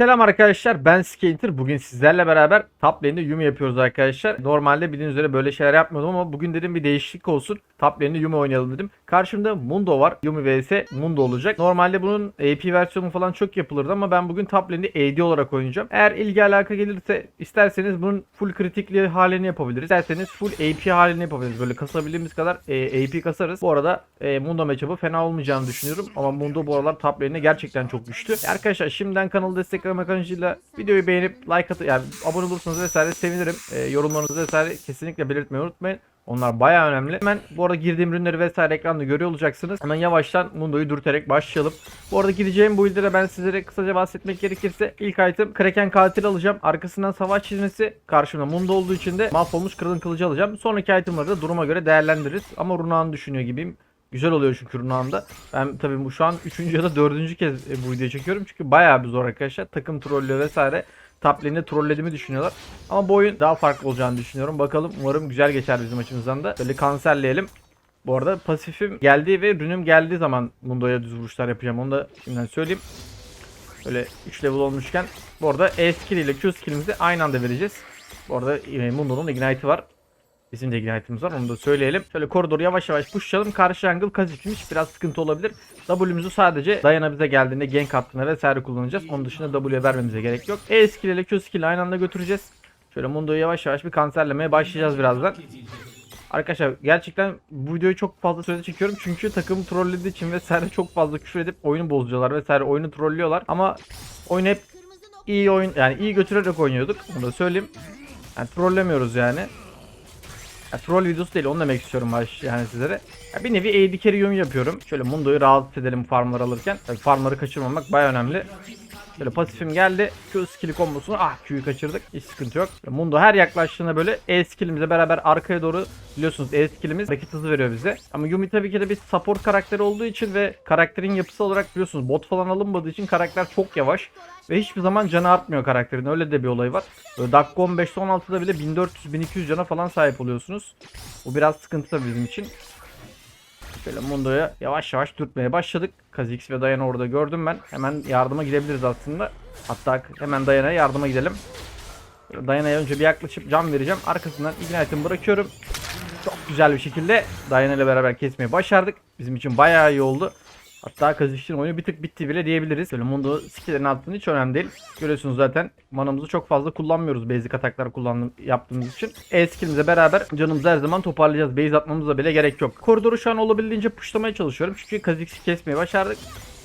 Selam arkadaşlar ben Skater. Bugün sizlerle beraber top lane'de Yumi yapıyoruz arkadaşlar. Normalde bildiğiniz üzere böyle şeyler yapmıyordum ama bugün dedim bir değişiklik olsun. Top lane'de Yumi oynayalım dedim. Karşımda Mundo var. Yumi vs Mundo olacak. Normalde bunun AP versiyonu falan çok yapılırdı ama ben bugün top lane'de AD olarak oynayacağım. Eğer ilgi alaka gelirse isterseniz bunun full kritikli halini yapabiliriz. İsterseniz full AP halini yapabiliriz. Böyle kasabildiğimiz kadar e, AP kasarız. Bu arada e, Mundo matchup'ı fena olmayacağını düşünüyorum. Ama Mundo bu aralar top lane'de gerçekten çok güçlü. E, arkadaşlar şimdiden kanalı desteklemek amacıyla videoyu beğenip like atı yani abone olursanız vesaire sevinirim. E, yorumlarınızı vesaire kesinlikle belirtmeyi unutmayın. Onlar bayağı önemli. Hemen bu arada girdiğim ürünleri vesaire ekranda görüyor olacaksınız. Hemen yavaştan Mundo'yu dürterek başlayalım. Bu arada gideceğim bu ilde ben sizlere kısaca bahsetmek gerekirse ilk item Kraken katil alacağım. Arkasından savaş çizmesi. Karşımda Mundo olduğu için de mahvolmuş kırılın kılıcı alacağım. Sonraki itemları da duruma göre değerlendiririz. Ama Runağan düşünüyor gibiyim. Güzel oluyor çünkü Runağan'da. Ben tabii bu şu an 3. ya da 4. kez e, bu videoyu çekiyorum. Çünkü bayağı bir zor arkadaşlar. Takım trollüyor vesaire. Top lane'de trollediğimi düşünüyorlar. Ama bu oyun daha farklı olacağını düşünüyorum. Bakalım umarım güzel geçer bizim açımızdan da. Böyle kanserleyelim. Bu arada pasifim geldiği ve rünüm geldiği zaman Mundo'ya düz vuruşlar yapacağım. Onu da şimdiden söyleyeyim. Böyle 3 level olmuşken. Bu arada E skill ile Q skillimizi aynı anda vereceğiz. Bu arada e, Mundo'nun ignite'i var. Bizim de ignite'imiz var onu da söyleyelim. Şöyle koridoru yavaş yavaş pushlayalım. Karşı jungle kazıkmış biraz sıkıntı olabilir. W'muzu sadece Dayana bize geldiğinde gank attığında vesaire kullanacağız. Onun dışında W'ye vermemize gerek yok. E skill ile Q skill aynı anda götüreceğiz. Şöyle Mundo'yu yavaş yavaş bir kanserlemeye başlayacağız birazdan. Arkadaşlar gerçekten bu videoyu çok fazla sürede çekiyorum çünkü takım trollediği için vesaire çok fazla küfür edip oyunu bozuyorlar vesaire oyunu trollüyorlar ama oyun hep iyi oyun yani iyi götürerek oynuyorduk bunu da söyleyeyim. Yani trollemiyoruz yani. Ya, troll videosu değil onu demek istiyorum baş yani sizlere. Ya, bir nevi AD carry yorum yapıyorum. Şöyle Mundo'yu rahat edelim farmları alırken. Tabii farmları kaçırmamak baya önemli. Böyle pasifim geldi. Q skill'i kombosunu ah Q'yu kaçırdık. Hiç sıkıntı yok. Mundo her yaklaştığında böyle E skill'imize beraber arkaya doğru biliyorsunuz E skill'imiz hareket hızı veriyor bize. Ama Yumi tabii ki de bir support karakteri olduğu için ve karakterin yapısı olarak biliyorsunuz bot falan alınmadığı için karakter çok yavaş. Ve hiçbir zaman canı artmıyor karakterin. Öyle de bir olay var. Böyle dakika 15'te 16'da bile 1400-1200 cana falan sahip oluyorsunuz. Bu biraz sıkıntı tabii bizim için. Şöyle Mundo'ya yavaş yavaş dürtmeye başladık. Kha'Zix ve Diana orada gördüm ben. Hemen yardıma gidebiliriz aslında. Hatta hemen Diana'ya yardıma gidelim. Böyle Diana'ya önce bir yaklaşıp can vereceğim. Arkasından Ignite'ımı bırakıyorum. Çok güzel bir şekilde Diana ile beraber kesmeyi başardık. Bizim için bayağı iyi oldu. Hatta Kha'Zix'in oyunu bir tık bitti bile diyebiliriz. Böyle Mundo skillerin altında hiç önemli değil. Görüyorsunuz zaten manamızı çok fazla kullanmıyoruz basic ataklar kullandım, yaptığımız için. E skillimize beraber canımızı her zaman toparlayacağız. Base atmamıza bile gerek yok. Koridoru şu an olabildiğince pushlamaya çalışıyorum. Çünkü Kha'Zix'i kesmeyi başardık.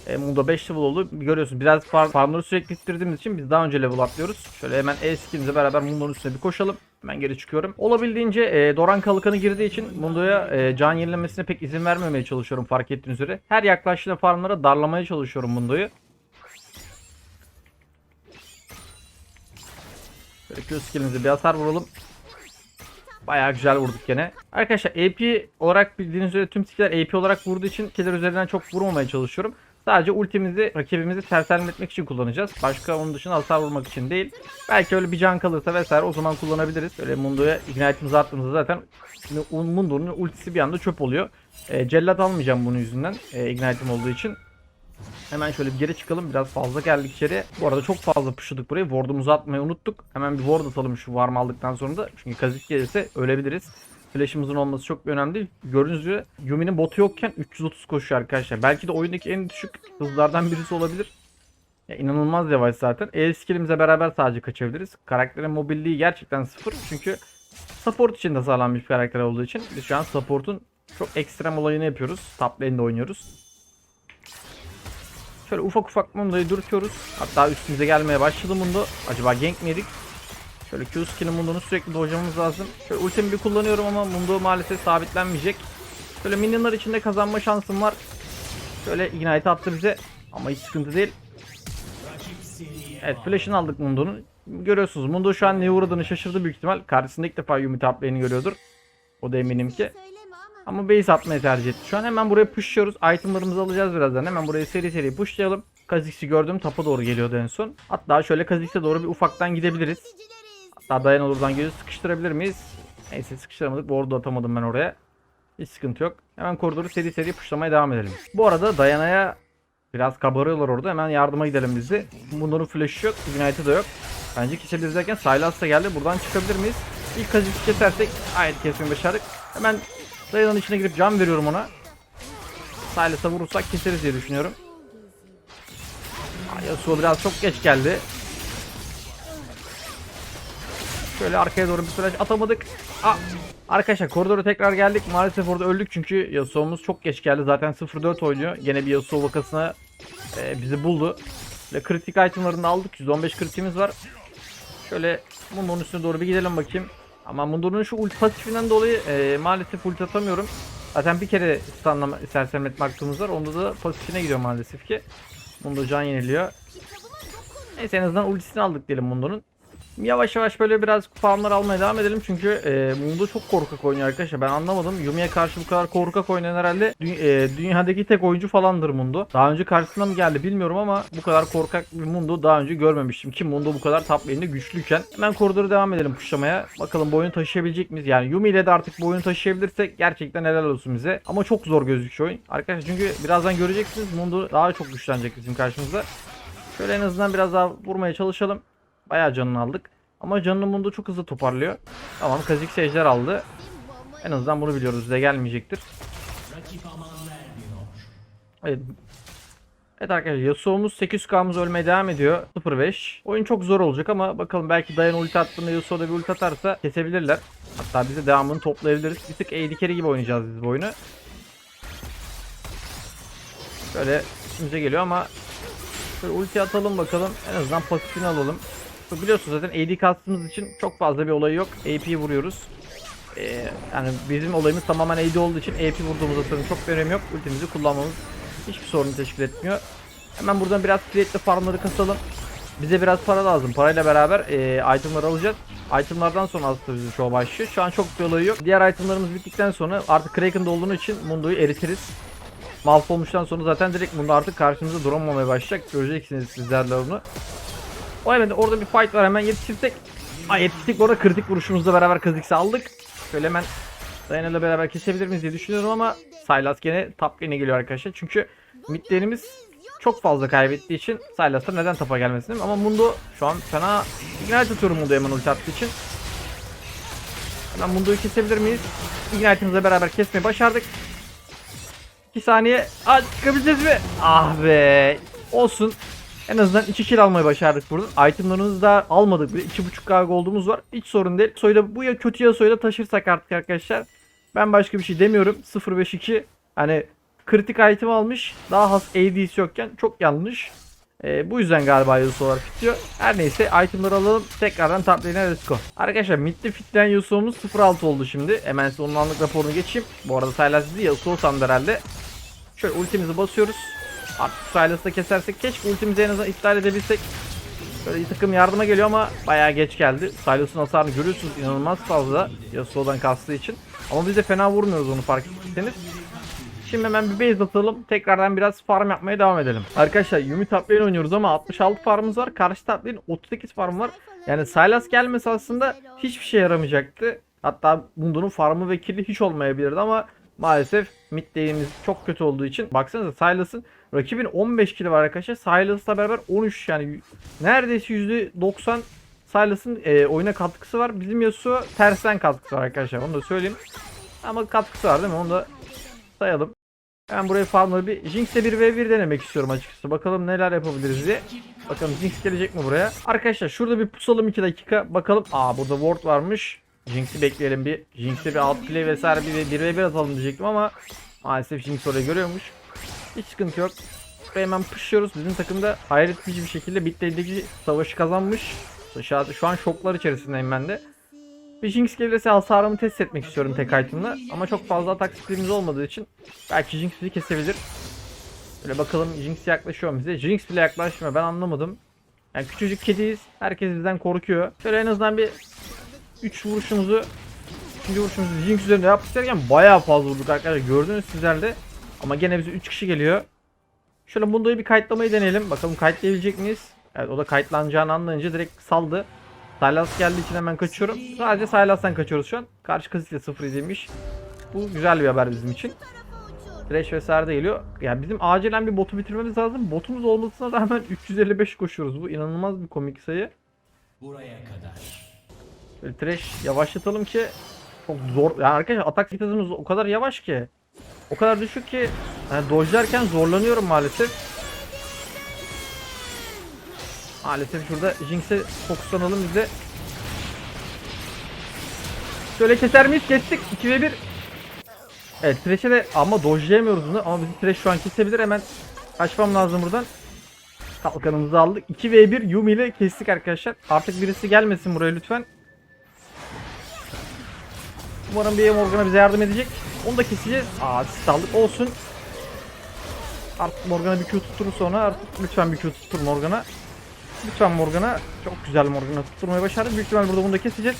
E, Mundo 5 level oldu. Görüyorsun biraz farm, farmları sürekli ittirdiğimiz için biz daha önce level atlıyoruz. Şöyle hemen E skillimize beraber Mundo'nun üstüne bir koşalım. Hemen geri çıkıyorum. Olabildiğince e, Doran kalkanı girdiği için Mundo'ya e, can yenilemesine pek izin vermemeye çalışıyorum fark ettiğiniz üzere. Her yaklaştığında farmlara darlamaya çalışıyorum Mundo'yu. Böyle Q skillimize bir hasar vuralım. Bayağı güzel vurduk gene. Arkadaşlar AP olarak bildiğiniz üzere tüm skiller AP olarak vurduğu için skiller üzerinden çok vurmamaya çalışıyorum. Sadece ultimizi rakibimizi sersemletmek için kullanacağız. Başka onun dışında hasar vurmak için değil. Belki öyle bir can kalırsa vesaire o zaman kullanabiliriz. Böyle Mundo'ya ignite'ımızı attığımızda zaten Mundo'nun ultisi bir anda çöp oluyor. E, cellat almayacağım bunun yüzünden. E, ignite'ım olduğu için. Hemen şöyle bir geri çıkalım. Biraz fazla geldik içeri. Bu arada çok fazla pushladık burayı. Ward'umuzu atmayı unuttuk. Hemen bir ward atalım şu farm aldıktan sonra da. Çünkü Kazik gelirse ölebiliriz. Flash'ımızın olması çok önemli değil. Gördüğünüz üzere Yumi'nin botu yokken 330 koşuyor arkadaşlar. Belki de oyundaki en düşük hızlardan birisi olabilir. Ya inanılmaz yavaş zaten. E skillimize beraber sadece kaçabiliriz. Karakterin mobilliği gerçekten sıfır. Çünkü support için tasarlanmış bir karakter olduğu için biz şu an support'un çok ekstrem olayını yapıyoruz. Top lane'de oynuyoruz. Şöyle ufak ufak Mundo'yu dürtüyoruz. Hatta üstümüze gelmeye başladı Mundo. Acaba gank mi yedik? Şöyle Q skill'in Mundo'nu sürekli dojlamamız lazım. Şöyle ultimi bir kullanıyorum ama Mundo maalesef sabitlenmeyecek. Şöyle minyonlar içinde kazanma şansım var. Şöyle ignite attı bize. Ama hiç sıkıntı değil. Evet flash'ını aldık Mundo'nun. Görüyorsunuz Mundo şu an neye uğradığını şaşırdı büyük ihtimal. Karşısında ilk defa Yumi lane'i görüyordur. O da eminim ki. Ama base atmayı tercih etti. Şu an hemen buraya pushluyoruz. Itemlarımızı alacağız birazdan. Hemen buraya seri seri pushlayalım. Kha'Zix'i gördüm. Tapa doğru geliyordu en son. Hatta şöyle Kha'Zix'e doğru bir ufaktan gidebiliriz. Hatta dayan olurdan gelip sıkıştırabilir miyiz? Neyse sıkıştıramadık. Arada atamadım ben oraya. Hiç sıkıntı yok. Hemen koridoru seri seri pushlamaya devam edelim. Bu arada Dayana'ya Biraz kabarıyorlar orada. Hemen yardıma gidelim biz de. Bunların flash'ı yok. Ignite'ı da yok. Bence kesebiliriz derken Sylas da geldi. Buradan çıkabilir miyiz? İlk kazık kesersek ayet kesmeyi başardık. Hemen dayanın içine girip can veriyorum ona. Sylas'a vurursak keseriz diye düşünüyorum. Yasuo biraz çok geç geldi. Şöyle arkaya doğru bir flash atamadık. Aa, arkadaşlar koridora tekrar geldik. Maalesef orada öldük çünkü Yasuo'muz çok geç geldi. Zaten 0-4 oynuyor. Gene bir Yasuo vakasına e, bizi buldu. Ve kritik itemlarını aldık. 115 kritiğimiz var. Şöyle Mundo'nun üstüne doğru bir gidelim bakayım. Ama Mundo'nun şu ulti pasifinden dolayı e, maalesef ulti atamıyorum. Zaten bir kere stunlama sersemletme hakkımız var. Onda da pasifine gidiyor maalesef ki. Mundo can yeniliyor. Neyse en azından ultisini aldık diyelim Mundo'nun. Yavaş yavaş böyle biraz farmlar almaya devam edelim çünkü e, Mundo çok korkak oynuyor arkadaşlar. Ben anlamadım. Yumi'ye karşı bu kadar korkak oynayan herhalde dü- e, dünyadaki tek oyuncu falandır Mundo Daha önce karşısına mı geldi bilmiyorum ama bu kadar korkak bir Mundo daha önce görmemiştim ki Mundo bu kadar top lane'de güçlüyken. Hemen koridoru devam edelim kuşlamaya. Bakalım bu oyunu taşıyabilecek miyiz? Yani Yumi ile de artık bu oyunu taşıyabilirsek gerçekten helal olsun bize. Ama çok zor gözüküyor oyun. Arkadaşlar çünkü birazdan göreceksiniz. Mundo daha çok güçlenecek bizim karşımızda. Şöyle en azından biraz daha vurmaya çalışalım Bayağı canını aldık. Ama canını bunda çok hızlı toparlıyor. Tamam Kazik ejder aldı. En azından bunu biliyoruz. Bize gelmeyecektir. Evet. Evet arkadaşlar Yasuo'muz 800k'mız ölmeye devam ediyor. 0-5. Oyun çok zor olacak ama bakalım belki Dayan ulti attığında Yasuo bir ulti atarsa kesebilirler. Hatta bize devamını toplayabiliriz. Bir tık AD carry gibi oynayacağız biz bu oyunu. Şöyle işimize geliyor ama Şöyle ulti atalım bakalım. En azından pasifini alalım. Biliyorsunuz zaten AD kastımız için çok fazla bir olayı yok. AP vuruyoruz. Ee, yani bizim olayımız tamamen AD olduğu için AP vurduğumuz atarın çok bir önemi yok. Ultimizi kullanmamız hiçbir sorun teşkil etmiyor. Hemen buradan biraz create'le farmları kasalım. Bize biraz para lazım. Parayla beraber e, itemları alacağız. Itemlardan sonra aslında bizim show başlıyor. Şu an çok bir olayı yok. Diğer itemlarımız bittikten sonra artık Kraken'da olduğunu için Mundo'yu eritiriz. Malfolmuş'tan sonra zaten direkt Mundo artık karşımıza duramamaya başlayacak. Göreceksiniz sizler de onu. O hemen orada bir fight var hemen yetişirsek. Aa yetiştik orada kritik vuruşumuzla beraber Kha'Zix'i aldık. Şöyle hemen Diana'yla beraber kesebilir miyiz diye düşünüyorum ama Sylas gene top lane'e geliyor arkadaşlar. Çünkü mid lane'imiz çok fazla kaybettiği için Sylas'ta neden tapa gelmesin değil mi? Ama Mundo şu an fena ignite atıyorum Mundo'ya hemen ulti attığı için. Hemen Mundo'yu kesebilir miyiz? Ignite'ımızla beraber kesmeyi başardık. 2 saniye. Aa çıkabileceğiz mi? Ah be. Olsun. En azından 2 kill almayı başardık burada. Itemlarımızı da almadık bile. 2.5k gold'umuz var. Hiç sorun değil. Soyla bu ya kötü ya soyla taşırsak artık arkadaşlar. Ben başka bir şey demiyorum. 0-5-2 hani kritik item almış. Daha has AD'si yokken çok yanlış. Ee, bu yüzden galiba Yasuo olarak bitiyor. Her neyse itemları alalım. Tekrardan top lane'e let's. Arkadaşlar midde fitlen Yasuo'muz 0-6 oldu şimdi. Hemen size onun anlık raporunu geçeyim. Bu arada Sylas değil Yasuo sandı herhalde. Şöyle ultimizi basıyoruz. Artık Sylas'ı da kesersek keşke ultimizi en azından iptal edebilsek. Böyle bir takım yardıma geliyor ama bayağı geç geldi. Sylas'ın hasarını görüyorsunuz inanılmaz fazla Yasuo'dan kastığı için. Ama biz de fena vurmuyoruz onu fark ettiyseniz. Şimdi hemen bir base atalım. Tekrardan biraz farm yapmaya devam edelim. Arkadaşlar Yumi top oynuyoruz ama 66 farmımız var. Karşı top lane 38 farm var. Yani Sylas gelmesi aslında hiçbir şey yaramayacaktı. Hatta Mundo'nun farmı ve kill'i hiç olmayabilirdi ama maalesef mid lane'imiz çok kötü olduğu için baksanıza Sylas'ın rakibin 15 kill'i var arkadaşlar. Sylas'la beraber 13 yani neredeyse %90 Sylas'ın e, oyuna katkısı var. Bizim Yasuo tersten katkısı var arkadaşlar. Onu da söyleyeyim. Ama katkısı var değil mi? Onu da sayalım. Ben buraya farmları bir Jinx'le bir v 1 denemek istiyorum açıkçası. Bakalım neler yapabiliriz diye. Bakalım Jinx gelecek mi buraya? Arkadaşlar şurada bir pusalım 2 dakika. Bakalım. Aa burada ward varmış. Jinx'i bekleyelim bir. Jinx'e bir outplay vesaire bir 1 v 1 atalım diyecektim ama maalesef Jinx orayı görüyormuş. Hiç sıkıntı yok. Buraya hemen pushlıyoruz. Bizim takımda hayret edici bir şekilde lane'deki savaşı kazanmış. Şu an şoklar içerisindeyim ben de. Bir Jinx gelirse hasarımı test etmek istiyorum tek item'la. Ama çok fazla atak speedimiz olmadığı için belki Jinx bizi kesebilir. Böyle bakalım Jinx yaklaşıyor bize? Jinx bile yaklaşmıyor ben anlamadım. Yani küçücük kediyiz. Herkes bizden korkuyor. Şöyle en azından bir 3 vuruşumuzu 3. vuruşumuzu Jinx üzerinde yaptık derken bayağı fazla vurduk arkadaşlar. Gördünüz sizler de. Ama gene bize 3 kişi geliyor. Şöyle Mundo'yu bir kayıtlamayı deneyelim. Bakalım kayıtlayabilecek miyiz? Evet o da kayıtlanacağını anlayınca direkt saldı. Sylas geldiği için hemen kaçıyorum. Sadece Sylas'tan kaçıyoruz şu an. Karşı kızıyla 0 izlemiş. Bu güzel bir haber bizim için. Thresh vesaire de geliyor. Yani bizim acilen bir botu bitirmemiz lazım. Botumuz olmasına rağmen 355 koşuyoruz. Bu inanılmaz bir komik sayı. Buraya kadar. Böyle Thresh yavaşlatalım ki çok zor. Yani arkadaşlar atak hızımız o kadar yavaş ki. O kadar düşük ki yani dojlarken zorlanıyorum maalesef. Maalesef şurada Jinx'e fokuslanalım biz de. Şöyle keser miyiz? Kestik. 2 ve 1. Evet Thresh'e de ama dojlayamıyoruz bunu ama bizim Thresh şu an kesebilir hemen kaçmam lazım buradan. Kalkanımızı aldık. 2 v 1 Yumi ile kestik arkadaşlar. Artık birisi gelmesin buraya lütfen. Umarım bir Morgana bize yardım edecek. Onu da keseceğiz. Aa asist aldık. Olsun. Artık Morgana bir Q tutturur sonra artık lütfen bir Q tuttur Morgana. Lütfen Morgana. Çok güzel Morgana tutturmayı başardık. Büyük ihtimal burada bunu da keseceğiz.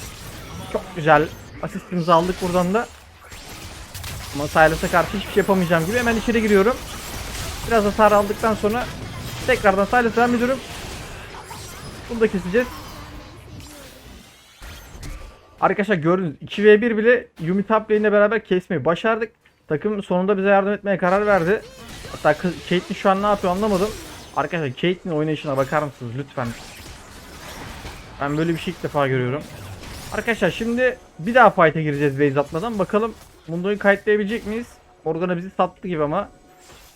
Çok güzel. Asistimizi aldık buradan da. Ama Silas'a karşı hiçbir şey yapamayacağım gibi hemen içeri giriyorum. Biraz hasar aldıktan sonra tekrardan Silas'a ediyorum. Bunu da keseceğiz. Arkadaşlar gördünüz 2v1 bile Yumi top beraber kesmeyi başardık. Takım sonunda bize yardım etmeye karar verdi. Hatta Caitlyn şu an ne yapıyor anlamadım. Arkadaşlar Caitlyn oynayışına bakar mısınız lütfen? Ben böyle bir şey ilk defa görüyorum. Arkadaşlar şimdi bir daha fight'e gireceğiz base atmadan. Bakalım Mundo'yu kayıtlayabilecek miyiz? Morgana bizi sattı gibi ama.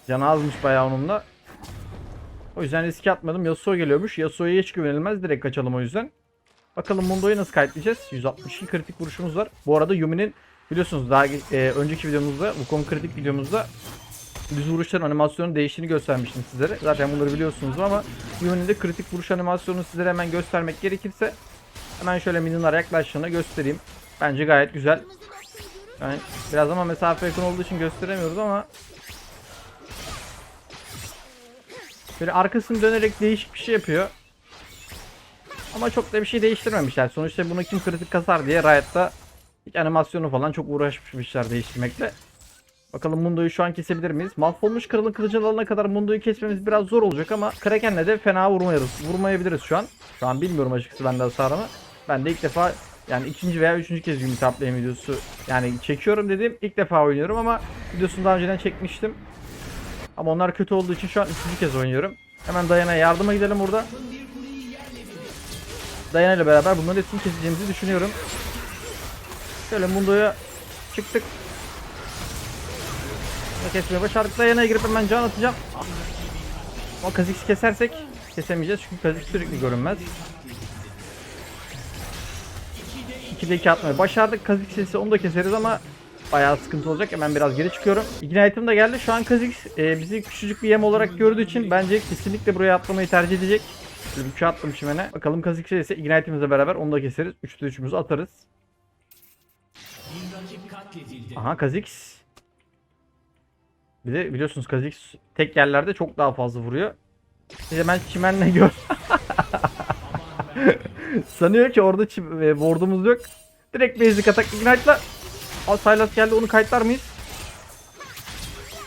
Canı azmış bayağı onun da. O yüzden riske atmadım. Yasuo geliyormuş. Yasuo'ya hiç güvenilmez. Direkt kaçalım o yüzden. Bakalım Mundo'yu nasıl kayıtlayacağız? 162 kritik vuruşumuz var. Bu arada Yumi'nin biliyorsunuz daha e, önceki videomuzda, Wukong kritik videomuzda düz vuruşların animasyonun değiştiğini göstermiştim sizlere. Zaten bunları biliyorsunuz ama Yumi'nin de kritik vuruş animasyonunu sizlere hemen göstermek gerekirse hemen şöyle minyonlara yaklaştığını göstereyim. Bence gayet güzel. Yani biraz ama mesafe yakın olduğu için gösteremiyoruz ama Böyle arkasını dönerek değişik bir şey yapıyor. Ama çok da bir şey değiştirmemişler. Sonuçta bunu kim kritik kasar diye Riot'ta hiç animasyonu falan çok uğraşmışlar değiştirmekle. Bakalım Mundo'yu şu an kesebilir miyiz? Mahvolmuş kralın kılıcını alana kadar Mundo'yu kesmemiz biraz zor olacak ama Kraken'le de fena vurmayarız. Vurmayabiliriz şu an. Şu an bilmiyorum açıkçası ben de hasarımı. Ben de ilk defa yani ikinci veya üçüncü kez Top Lane videosu yani çekiyorum dediğim ilk defa oynuyorum ama videosunu daha önceden çekmiştim. Ama onlar kötü olduğu için şu an üçüncü kez oynuyorum. Hemen Dayan'a yardıma gidelim burada. Dayana ile beraber bunların hepsini keseceğimizi düşünüyorum. Şöyle Mundo'ya çıktık. Kesmeye başardık. Dayana'ya girip hemen can atacağım. Ama Kha'Zix'i kesersek kesemeyeceğiz çünkü Kha'Zix sürekli görünmez. 2'de 2 atmayı başardık. Kha'Zix ise onu da keseriz ama bayağı sıkıntı olacak. Hemen biraz geri çıkıyorum. Ignite'ım da geldi. Şu an Kha'Zix e, bizi küçücük bir yem olarak gördüğü için bence kesinlikle buraya atlamayı tercih edecek. Şöyle bir attım çimene. Bakalım Kha'Zix'e ise Ignite'imizle beraber onu da keseriz. 3'te 3'ümüzü atarız. Aha Kha'Zix. Bir de biliyorsunuz Kha'Zix tek yerlerde çok daha fazla vuruyor. De ben çimenle gör. Sanıyor ki orada çim, e, ward'umuz yok. Direkt basic atak ignite'la. Al Sylas geldi onu kayıtlar mıyız?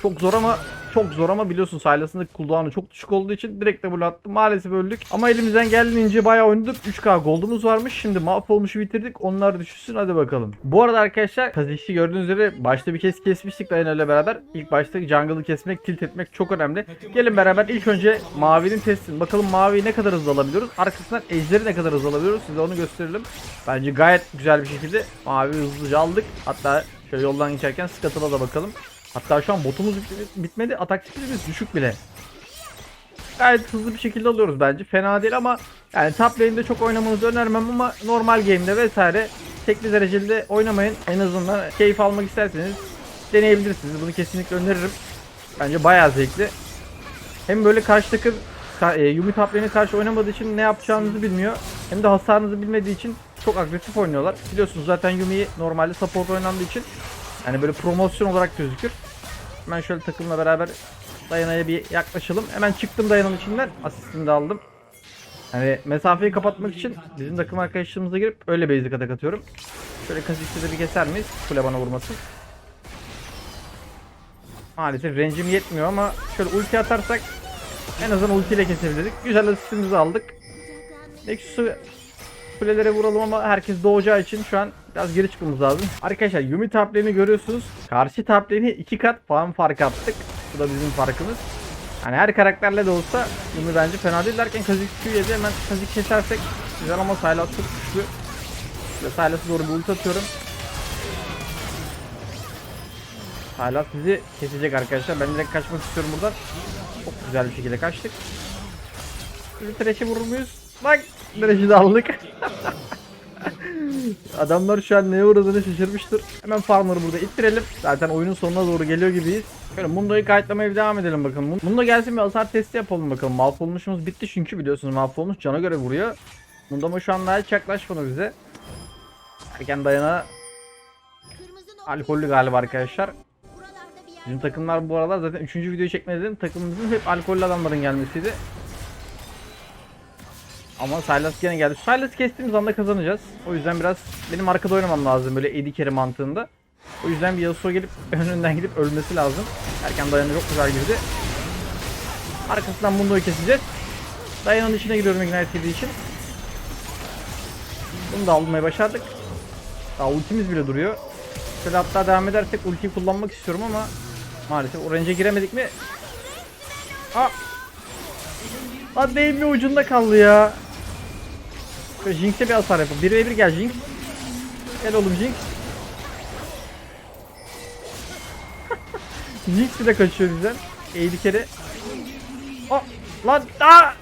Çok zor ama çok zor ama biliyorsun Sylas'ın da cooldown'u çok düşük olduğu için direkt double attı. Maalesef öldük. Ama elimizden geldiğince bayağı oynadık. 3K gold'umuz varmış. Şimdi mahvolmuşu bitirdik. Onlar düşsün hadi bakalım. Bu arada arkadaşlar Kha'Zix'i gördüğünüz üzere başta bir kez kesmiştik Diana ile beraber. İlk başta jungle'ı kesmek, tilt etmek çok önemli. Gelin beraber ilk önce mavinin testini. Bakalım maviyi ne kadar hızlı alabiliyoruz. Arkasından ejderi ne kadar hızlı alabiliyoruz. Size onu gösterelim. Bence gayet güzel bir şekilde mavi hızlıca aldık. Hatta şöyle yoldan geçerken Scuttle'a da bakalım. Hatta şu an botumuz bit- bitmedi. Atak skillimiz düşük bile. Gayet hızlı bir şekilde alıyoruz bence. Fena değil ama yani top lane'de çok oynamanızı önermem ama normal game'de vesaire tekli dereceli de oynamayın. En azından keyif almak isterseniz deneyebilirsiniz. Bunu kesinlikle öneririm. Bence bayağı zevkli. Hem böyle karşı takım e, Yumi top karşı oynamadığı için ne yapacağınızı bilmiyor. Hem de hasarınızı bilmediği için çok agresif oynuyorlar. Biliyorsunuz zaten Yumi'yi normalde support oynandığı için yani böyle promosyon olarak gözükür. Hemen şöyle takımla beraber Dayana'ya bir yaklaşalım. Hemen çıktım Dayana'nın içinden. Asistini de aldım. Yani mesafeyi kapatmak için bizim takım arkadaşlarımıza girip öyle basic atak atıyorum. Şöyle Kha'Zix'i de bir keser miyiz? Kule bana vurmasın. Maalesef range'im yetmiyor ama şöyle ulti atarsak en azından ultiyle kesebilirdik. Güzel asistimizi aldık. Nexus'u kulelere vuralım ama herkes doğacağı için şu an biraz geri çıkmamız lazım. Arkadaşlar Yumi top görüyorsunuz. Karşı top lane'i iki kat puan fark attık. Bu da bizim farkımız. Hani her karakterle de olsa Yumi bence fena değil derken Kazik Q yedi hemen Kazik kesersek güzel ama Sylas çok güçlü. Ve Sylas'a doğru bir ulti atıyorum. Sylas bizi kesecek arkadaşlar. Ben direkt kaçmak istiyorum buradan. Çok güzel bir şekilde kaçtık. Şimdi trash'i vurur muyuz? Bak trash'i de aldık. Adamlar şu an neye uğradığını şaşırmıştır. Hemen farmer'ı burada ittirelim. Zaten oyunun sonuna doğru geliyor gibiyiz. Şöyle Mundo'yu kayıtlamaya bir devam edelim bakalım. Mundo gelsin bir hasar testi yapalım bakalım. Malfolmuş'umuz bitti çünkü biliyorsunuz Malfolmuş cana göre vuruyor. Mundo ama şu an daha hiç yaklaşmadı bize. Erken dayana alkollü galiba arkadaşlar. Bizim takımlar bu aralar zaten 3. videoyu çekmedi dedim. Takımımızın hep alkollü adamların gelmesiydi. Ama Sylas gene geldi. Sylas kestiğimiz anda kazanacağız. O yüzden biraz benim arkada oynamam lazım böyle Eddie Carry mantığında. O yüzden bir Yasuo gelip önünden gidip ölmesi lazım. Erken dayanı çok güzel girdi. Arkasından Mundo'yu keseceğiz. Dayanın içine giriyorum Ignite için. Bunu da almaya başardık. Daha ultimiz bile duruyor. Şöyle hatta devam edersek ultiyi kullanmak istiyorum ama maalesef o range'e giremedik mi? Aa! Lan değmiyor ucunda kaldı ya. Jinx'e bir hasar yapalım. 1 ve 1 gel Jinx. Gel oğlum Jinx. Jinx bile kaçıyor bizden. Eğdi kere. Aa, lan aa!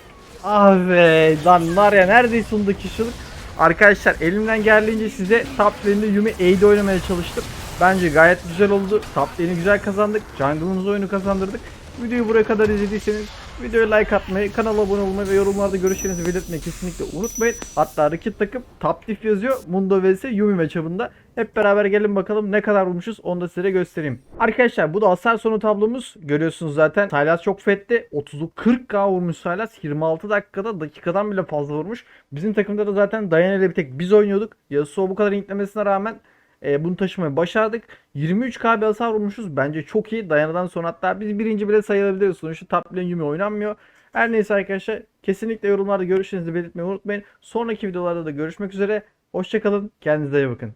Ah be lan var ya neredeyse onda kişilik. Arkadaşlar elimden geldiğince size top lane'de Yumi AD oynamaya çalıştım. Bence gayet güzel oldu. Top lane'i güzel kazandık. Jungle'ımız oyunu kazandırdık. Videoyu buraya kadar izlediyseniz videoya like atmayı, kanala abone olmayı ve yorumlarda görüşlerinizi belirtmeyi kesinlikle unutmayın. Hatta rakip takım top diff yazıyor. Mundo vs Yumi matchup'ında. Hep beraber gelin bakalım ne kadar vurmuşuz onu da size göstereyim. Arkadaşlar bu da hasar sonu tablomuz. Görüyorsunuz zaten. Sylas çok fetti. 30'u 40k vurmuş Sylas. 26 dakikada dakikadan bile fazla vurmuş. Bizim takımda da zaten Diana ile bir tek biz oynuyorduk. Yasuo bu kadar intlemesine rağmen e, bunu taşımayı başardık. 23k bir hasar vurmuşuz. Bence çok iyi. Dayana'dan sonra hatta biz birinci bile sayılabiliriz. Sonuçta top lane Yumi oynanmıyor. Her neyse arkadaşlar kesinlikle yorumlarda görüşlerinizi belirtmeyi unutmayın. Sonraki videolarda da görüşmek üzere. Hoşçakalın. Kendinize iyi bakın.